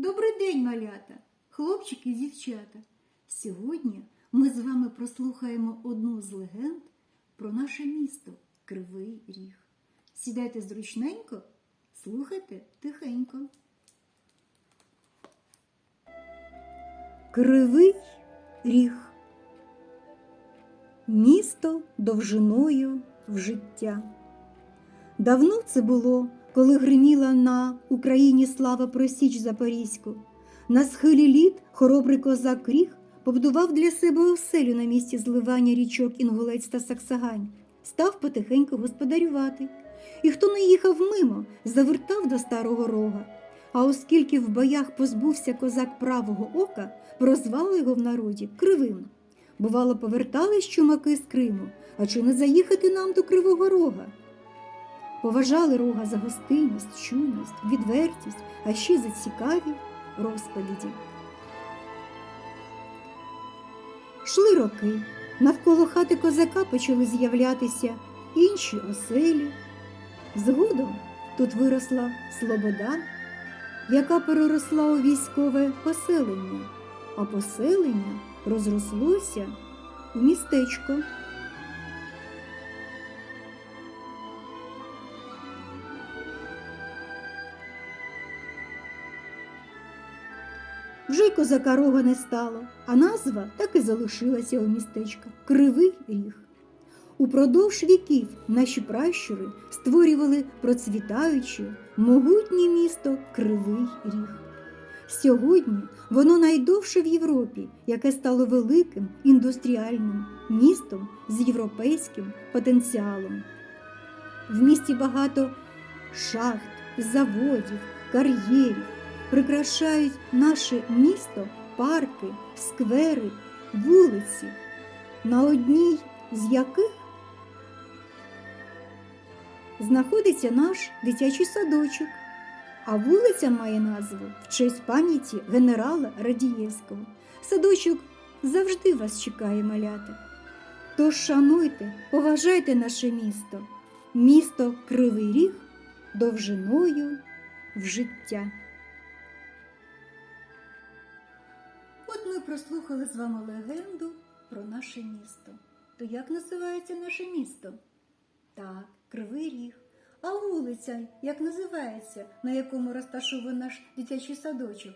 Добрий день, малята, хлопчики і дівчата. Сьогодні ми з вами прослухаємо одну з легенд про наше місто Кривий Ріг. Сідайте зручненько, слухайте тихенько. Кривий Ріг. Місто довжиною в життя. Давно це було, коли гриміла на Україні слава про Січ Запорізьку. На схилі літ хоробрий козак Кріг побудував для себе оселю на місці зливання річок Інгулець та Саксагань, став потихеньку господарювати. І хто не їхав мимо, завертав до старого рога. А оскільки в боях позбувся козак правого ока, прозвали його в народі кривим. Бувало, повертались чумаки з Криму, а чи не заїхати нам до Кривого Рога? Поважали рога за гостинність, чуйність, відвертість, а ще за цікаві розповіді. Шли роки. Навколо хати козака почали з'являтися інші оселі. Згодом тут виросла Слобода, яка переросла у військове поселення, а поселення розрослося у містечко. Вже й козака рога не стало, а назва так і залишилася у містечка Кривий Ріг. Упродовж віків наші пращури створювали процвітаюче, могутнє місто Кривий Ріг. Сьогодні воно найдовше в Європі, яке стало великим індустріальним містом з європейським потенціалом. В місті багато шахт, заводів, кар'єрів. Прикрашають наше місто парки, сквери, вулиці, на одній з яких знаходиться наш дитячий садочок, а вулиця має назву в честь пам'яті генерала Радієвського. Садочок завжди вас чекає малята. Тож шануйте, поважайте наше місто, місто Кривий Ріг довжиною в життя. Прослухали з вами легенду про наше місто. То як називається наше місто? Так, Кривий Ріг. А вулиця, як називається, на якому розташований наш дитячий садочок?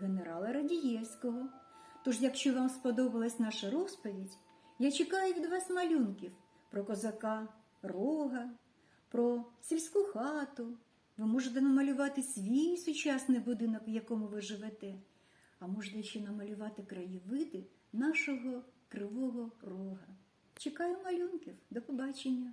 Генерала Радієвського. Тож, якщо вам сподобалась наша розповідь, я чекаю від вас малюнків про козака, рога, про сільську хату. Ви можете намалювати свій сучасний будинок, в якому ви живете а можна ще намалювати краєвиди нашого кривого рога. Чекаю малюнків. До побачення!